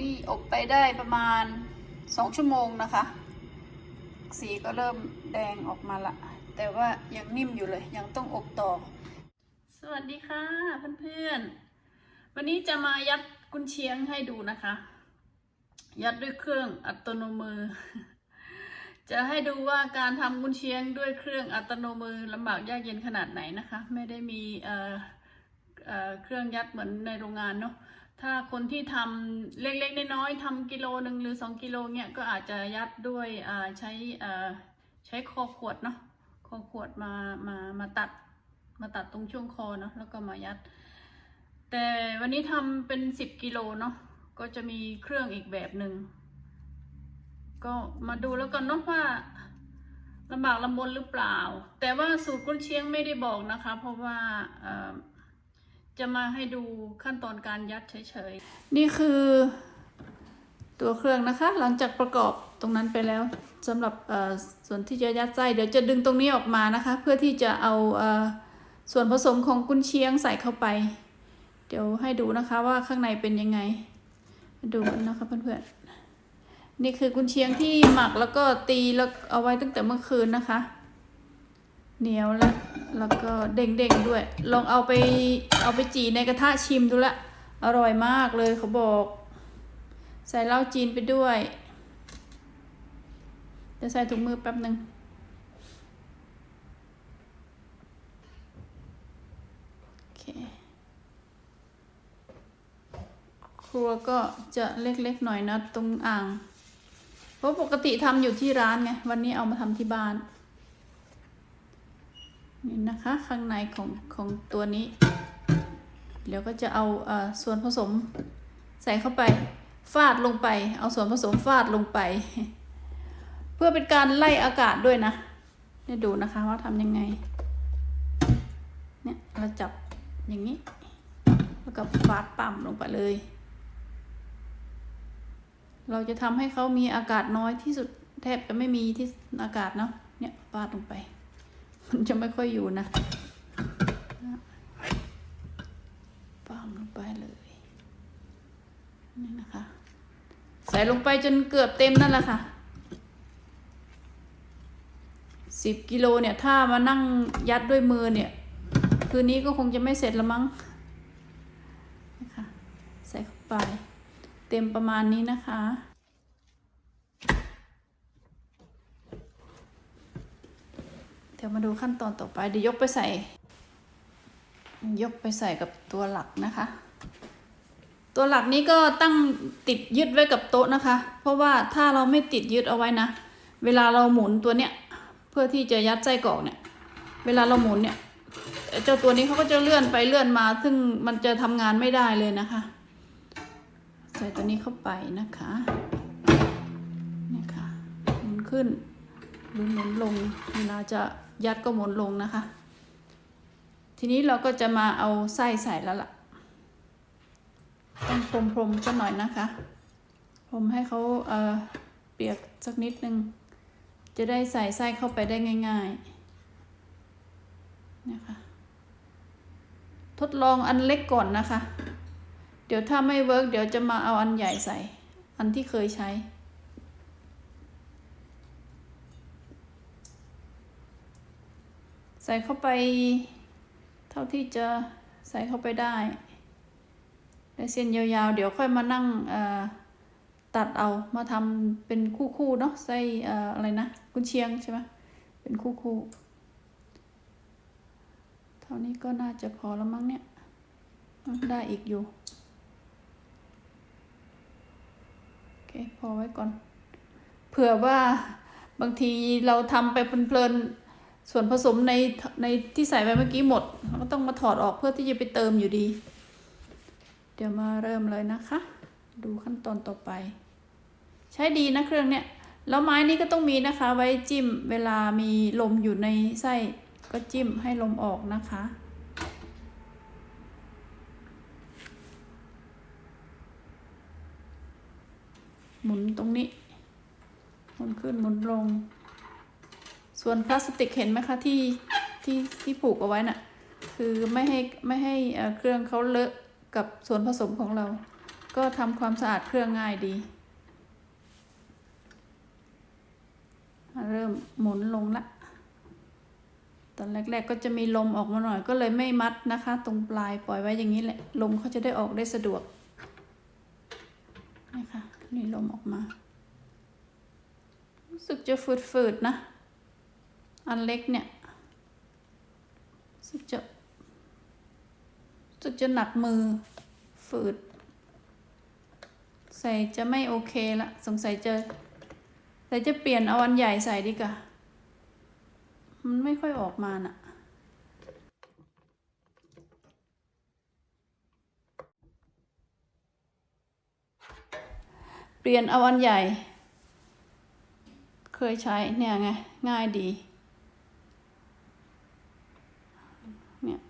นี่อบไปได้ประมาณสองชั่วโมงนะคะ สีก็เริ่มแดงออกมาละ แต่ว่ายังนิ่มอยู่เลย ยังต้องอบต่อ สวัสดีค่ะเพื่อนๆ วันนี้จะมายัดกุนเชียงให้ดูนะคะ ยัดด้วยเครื่องอัตโนมือ จะให้ดูว่าการทำกุนเชียงด้วยเครื่องอัตโนมือลำบากยากเย็นขนาดไหนนะคะ ไม่ได้มีเอ่อเอ่อเครื่องยัดเหมือนในโรงงานเนาะ ถ้าคนที่ทำเล็กๆน้อยๆทำกิโลหนึ่งหรือสองกิโลเนี่ยก็อาจจะยัดด้วยใช้ใช้คอขวดเนาะคอขวดมามามาตัดมาตัดตรงช่วงคอเนาะแล้วก็มายัด แต่วันนี้ทำเป็นสิบกิโลเนาะก็จะมีเครื่องอีกแบบหนึ่งก็มาดูแล้วกันเนาะว่าลำบากลำบนหรือเปล่า แต่ว่าสูตรกุนเชียงไม่ได้บอกนะคะ เพราะว่า จะมาให้ดูขั้นตอนการยัดเฉยๆ นี่คือตัวเครื่องนะคะ หลังจากประกอบตรงนั้นไปแล้วสำหรับส่วนที่จะยัดไส้เดี๋ยวจะดึงตรงนี้ออกมานะคะ เพื่อที่จะเอาเอส่วนผสมของกุนเชียงใส่เข้าไป เดี๋ยวให้ดูนะคะว่าข้างในเป็นยังไง ดูกันนะคะเพื่อนๆ นี่คือกุนเชียงที่หมักแล้วก็ตีแล้วเอาไว้ตั้งแต่เมื่อคืนนะคะ เหนียวแล้ว แล้วก็เด้งๆด้วย ลองเอาไปเอาไปจีในกระทะชิมดูละ อร่อยมากเลยเขาบอก ใส่เหล้าจีนไปด้วยเดี๋ยวใส่ถุงมือแป๊บหนึ่งโอเค ครัวก็จะเล็กๆหน่อยนะ ตรงอ่าง เพราะปกติทำอยู่ที่ร้านไง วันนี้เอามาทำที่บ้าน นี่นะคะข้างในของของตัวนี้เดี๋ยวก็จะเอาเอ่อส่วนผสมใส่เข้าไปฟาดลงไป เอาส่วนผสมฟาดลงไป เพื่อเป็นการไล่อากาศด้วยนะได้ดูนะคะว่าทำยังไงเนี่ยเราจับอย่างนี้ แล้วก็ฟาดปั๊มลงไปเลย เราจะทำให้เขามีอากาศน้อยที่สุดแทบจะไม่มีที่อากาศเนาะเนี่ยฟาดลงไป มันจะไม่ค่อยอยู่นะปั๊มลงไปเลย นี่นะคะ ใส่ลงไปจนเกือบเต็มนั่นแหละค่ะสิบกิโลเนี่ย ถ้ามานั่งยัดด้วยมือเนี่ย คืนนี้ก็คงจะไม่เสร็จละมั้งนะคะใส่เข้าไป เต็มประมาณนี้นะคะ เดี๋ยว มาดูขั้นตอนต่อไปเดี๋ยวยกไปใส่ ยกไปใส่กับตัวหลักนะคะ ตัวหลักนี้ก็ตั้งติดยึดไว้กับโต๊ะนะคะ เพราะว่าถ้าเราไม่ติดยึดเอาไว้นะ เวลาเราหมุนตัวเนี้ยเพื่อที่จะยัดไส้กรอกเนี่ย เวลาเราหมุนเนี่ยเจ้าตัวนี้เขาก็จะเลื่อนไปเลื่อนมา ซึ่งมันจะทำงานไม่ได้เลยนะคะ ใส่ตัวนี้เข้าไปนะคะนี่ค่ะหมุนขึ้นหรือหมุนลงเวลาจะ ยัดก็หมุนลงนะคะ ทีนี้เราก็จะมาเอาไส้ใส่แล้วล่ะ ต้องพรมพรมๆสักหน่อยนะคะ พรมให้เขาเออเปียกสักนิดนึง จะได้ใส่ไส้เข้าไปได้ง่าย ๆ นะคะ ทดลองอันเล็กก่อนนะคะ เดี๋ยวถ้าไม่เวิร์กเดี๋ยวจะมาเอาอันใหญ่ใส่ อันที่เคยใช้ ใส่เข้าไปเท่าที่จะใส่เข้าไปได้ได้เส้นยาวๆ เดี๋ยวค่อยมานั่งเอ่อตัดเอามาทำเป็นคู่ๆเนาะไส้เอ่ออะไรนะกุนเชียงใช่ไหมเป็นคู่ๆ เท่านี้ก็น่าจะพอแล้วมั้งเนี่ย ได้อีกอยู่ โอเค พอไว้ก่อน เผื่อว่าบางทีเราทำไปเพลินๆ ส่วนผสมในในที่ใส่ไปเมื่อกี้หมดเราก็ต้องมาถอดออกเพื่อที่จะไปเติมอยู่ดี เดี๋ยวมาเริ่มเลยนะคะ ดูขั้นตอนต่อไป ใช้ดีนะเครื่องเนี้ยแล้วไม้นี้ก็ต้องมีนะคะ ไว้จิ้มเวลามีลมอยู่ในไส้ก็จิ้มให้ลมออกนะคะหมุนตรงนี้ หมุนขึ้นหมุนลง ส่วนพลาสติกเห็นไหมคะที่ที่ที่ผูกเอาไว้น่ะ คือไม่ให้ไม่ให้อ่อเครื่องเขาเลอะกับส่วนผสมของเรา ก็ทำความสะอาดเครื่องง่ายดี เริ่มหมุนลงละ ตอนแรก ๆ ก็จะมีลมออกมาหน่อยก็เลยไม่มัดนะคะ ตรงปลายปล่อยไว้อย่างนี้แหละ ลมเขาจะได้ออกได้สะดวกนะคะนี่ลมออกมา รู้สึกจะฝืดๆนะ อันเล็กเนี่ยสึกจะสึกจะหนักมือฝืด ใส่จะไม่โอเคละสงสัยจะแต่จะเปลี่ยนเอาอันใหญ่ใส่ดีกว่ามันไม่ค่อยออกมาน่ะเปลี่ยนเอาอันใหญ่ เคยใช้เนี่ยไง ง่ายดี เนี่ย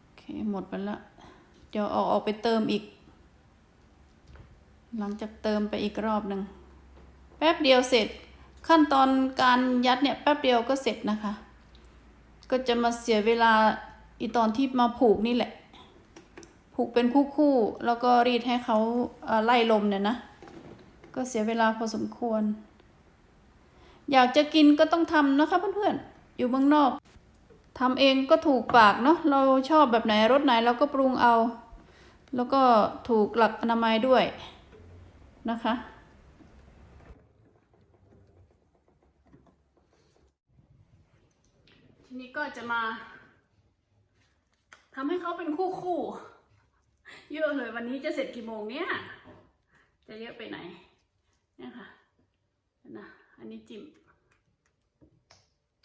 โอเค หมดไปละเดี๋ยวออกออกไปเติมอีก หลังจากเติมไปอีกรอบหนึ่งแป๊บเดียวเสร็จ ขั้นตอนการยัดเนี่ยแป๊บเดียวก็เสร็จนะคะ ก็จะมาเสียเวลาอีตอนที่มาผูกนี่แหละ ผูกเป็นคู่ๆแล้วก็รีดให้เขาไล่ลมเนี่ยนะ ก็เสียเวลาพอสมควร อยากจะกินก็ต้องทำนะคะเพื่อนๆ อยู่เมืองนอก ทำเองก็ถูกปากเนาะเราชอบแบบไหนรสไหนเราก็ปรุงเอา แล้วก็ถูกหลักอนามัยด้วยนะคะ ทีนี้ก็จะมาทำให้เขาเป็นคู่คู่เยอะเลยวันนี้จะเสร็จกี่โมงเนี่ย จะเยอะไปไหนเนี่ยค่ะนนะอันนี้จิ้ม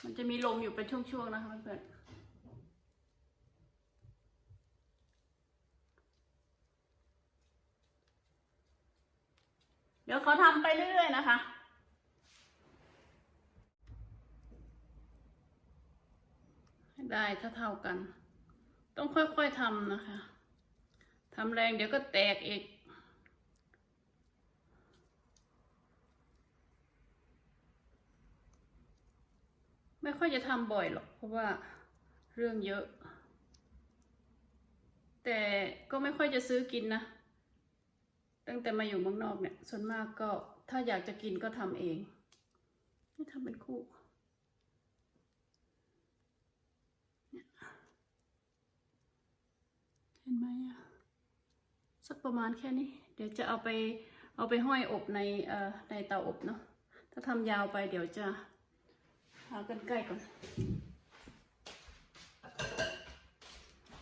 มันจะมีลมอยู่เป็นช่วงๆนะคะเพื่อนเดี๋ยวเขาทำไปเรื่อยๆนะคะให้ได้เท่าๆกัน ต้องค่อยๆทำนะคะทำแรงเดี๋ยวก็แตกอีก ไม่ค่อยจะทำบ่อยหรอก เพราะว่าเรื่องเยอะ แต่ก็ไม่ค่อยจะซื้อกินนะ ตั้งแต่มาอยู่เมืองนอกเนี่ย ส่วนมากก็ถ้าอยากจะกินก็ทำเองไม่ทำเป็นคู่เห็นไหมอะสักประมาณแค่นี้ เดี๋ยวจะเอาไปเอาไปห้อยอบในเอ่อในเตาอบเนาะถ้าทำยาวไปเดี๋ยวจะ หากันใกล้ก่อน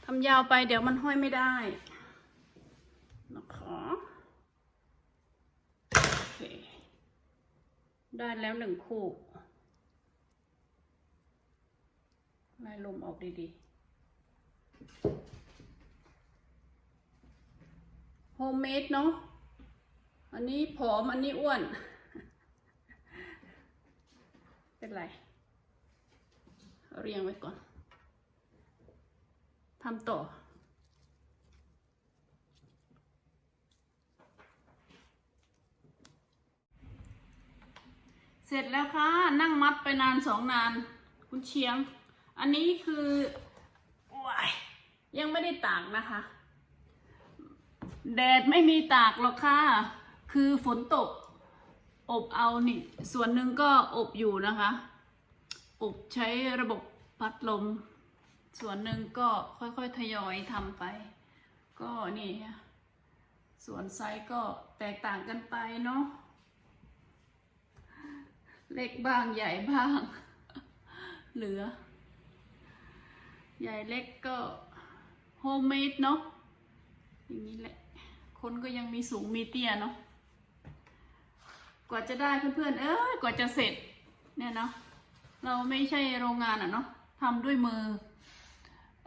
ทำยาวไปเดี๋ยวมันห้อยไม่ได้นะคะโอเคได้แล้วหนึ่งคู่ไล่ลมออกดีๆโฮมเมดเนาะอันนี้ผอม อันนี้อ้วน เป็นไร เรียงไว้ก่อนทำต่อ เสร็จแล้วค่ะ นั่งมัดไปนานสองนาน คุณเชียง อันนี้คือยยังไม่ได้ตากนะคะ แดดไม่มีตากหรอกค่ะ คือฝนตก อบเอานี่ ส่วนหนึ่งก็อบอยู่นะคะ อบใช้ระบบพัดลม ส่วนหนึ่งก็ค่อยๆทยอยทำไป ก็นี่ค่ะส่วนไซส์ก็แตกต่างกันไปเนาะเล็กบ้างใหญ่บ้าง เหลือ ใหญ่เล็กก็โฮมเมดเนาะอย่างนี้แหละ คนก็ยังมีสูงมีเตี้ยเนาะกว่าจะได้เพื่อนๆ เอ้ยกว่าจะเสร็จเนี่ยเนาะ เราไม่ใช่โรงงานอะเนาะทำด้วยมือ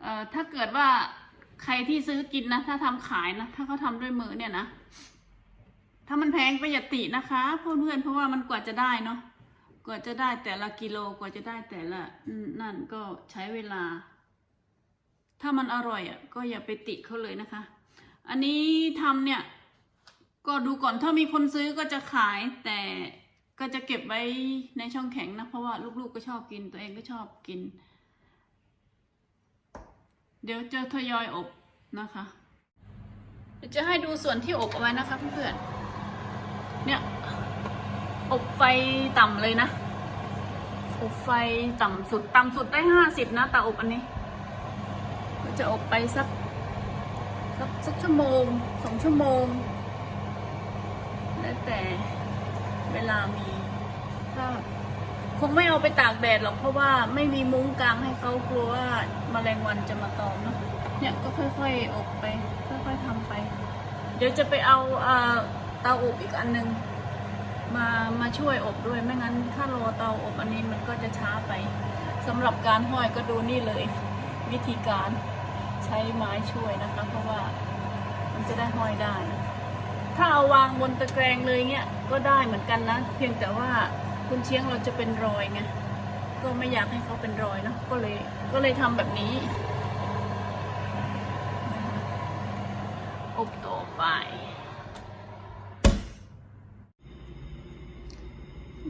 เอ่อถ้าเกิดว่าใครที่ซื้อกินนะ ถ้าทำขายนะ ถ้าเขาทำด้วยมือเนี่ยนะ ถ้ามันแพงก็อย่าตินะคะเพื่อนๆเพราะว่ามันกว่าจะได้เนาะ กว่าจะได้แต่ละกิโล กว่าจะได้แต่ละนั่นก็ใช้เวลา ถ้ามันอร่อยอะก็อย่าไปติเขาเลยนะคะ อันนี้ทำเนี่ย ก็ดูก่อนถ้ามีคนซื้อก็จะขายแต่ ก็จะเก็บไว้ในช่องแข็งนะ เพราะว่าลูกๆก็ชอบกินตัวเองก็ชอบกิน เดี๋ยวจะทยอยอบนะคะเป็นจะให้ดูส่วนที่อบเอาไว้นะคะเพื่อนๆเนี่ย อบไฟต่ำเลยนะ อบไฟต่ำสุดต่ำสุดได้ห้าสิบนะเตาอบอันนี้ ก็จะอบไปสักสักสักชั่วโมงสองชั่วโมง แล้วแต่ เวลามีก็คงไม่เอาไปตากแดดหรอกเพราะว่าไม่มีมุ้งกลางให้เขากลัวว่าแมลงวันจะมาตอมเนาะเนี่ยก็ค่อยๆอบไป ค่อยๆทำไป เดี๋ยวจะไปเอาเอ่อเตาอบอีกอันหนึงมามาช่วยอบด้วยไม่งั้นถ้ารอเตาอบอันนี้มันก็จะช้าไปสำหรับการห้อยก็ดูนี่เลย วิธีการใช้ไม้ช่วยนะคะ เพราะว่ามันจะได้ห้อยได้ ถ้าเอาวางบนตะแกรงเลยเนี่ยก็ได้เหมือนกันนะ เพียงแต่ว่าคุณเชียงเราจะเป็นรอยไงก็ไม่อยากให้เขาเป็นรอยเนาะก็เลยก็เลยทำแบบนี้ อบต่อไป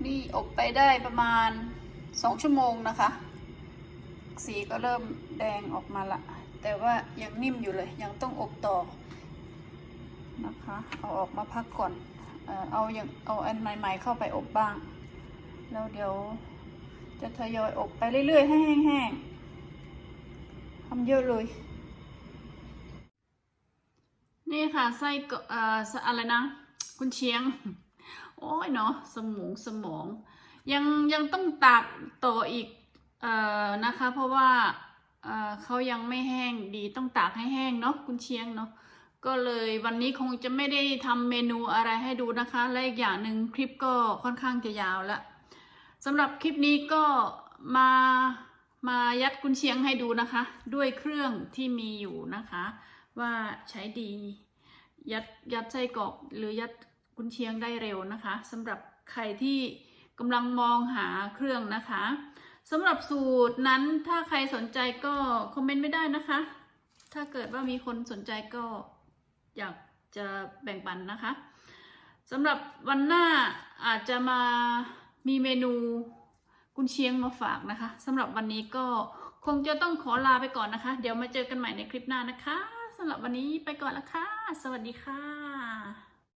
นี่อบไปได้ประมาณสองชั่วโมงนะคะ สีก็เริ่มแดงออกมาละ แต่ว่ายังนิ่มอยู่เลยยังต้องอบต่อ นะคะ เอาออกมาพักก่อน เอาอย่างเอาอันใหม่ ๆ เข้าไปอบบ้าง แล้วเดี๋ยวจะทยอยอบไปเรื่อยๆ ให้แห้งๆทำเยอะเลย นี่ค่ะไส้กรอะไรนะ คุณเชียง โอ้ยเนาะสมองสมอง ยังยังต้องตากต่ออีกออนะคะ เพราะว่าเขายังไม่แห้งดีต้องตากให้แห้งเนาะคุณเชียงเนาะ ก็เลยวันนี้คงจะไม่ได้ทำเมนูอะไรให้ดูนะคะ และอีกอย่างหนึ่งคลิปก็ค่อนข้างจะยาวละสำหรับคลิปนี้ก็มามายัดกุนเชียงให้ดูนะคะ ด้วยเครื่องที่มีอยู่นะคะ ว่าใช้ดี ยัดยัดไส้กรอกหรือยัดกุนเชียงได้เร็วนะคะสำหรับใครที่กำลังมองหาเครื่องนะคะสำหรับสูตรนั้นถ้าใครสนใจก็คอมเมนต์ไม่ได้นะคะ ถ้าเกิดว่ามีคนสนใจก็ อยากจะแบ่งปันนะคะสำหรับวันหน้าอาจจะมามีเมนูกุนเชียงมาฝากนะคะสำหรับวันนี้ก็คงจะต้องขอลาไปก่อนนะคะ เดี๋ยวมาเจอกันใหม่ในคลิปหน้านะคะสำหรับวันนี้ไปก่อนละค่ะ สวัสดีค่ะ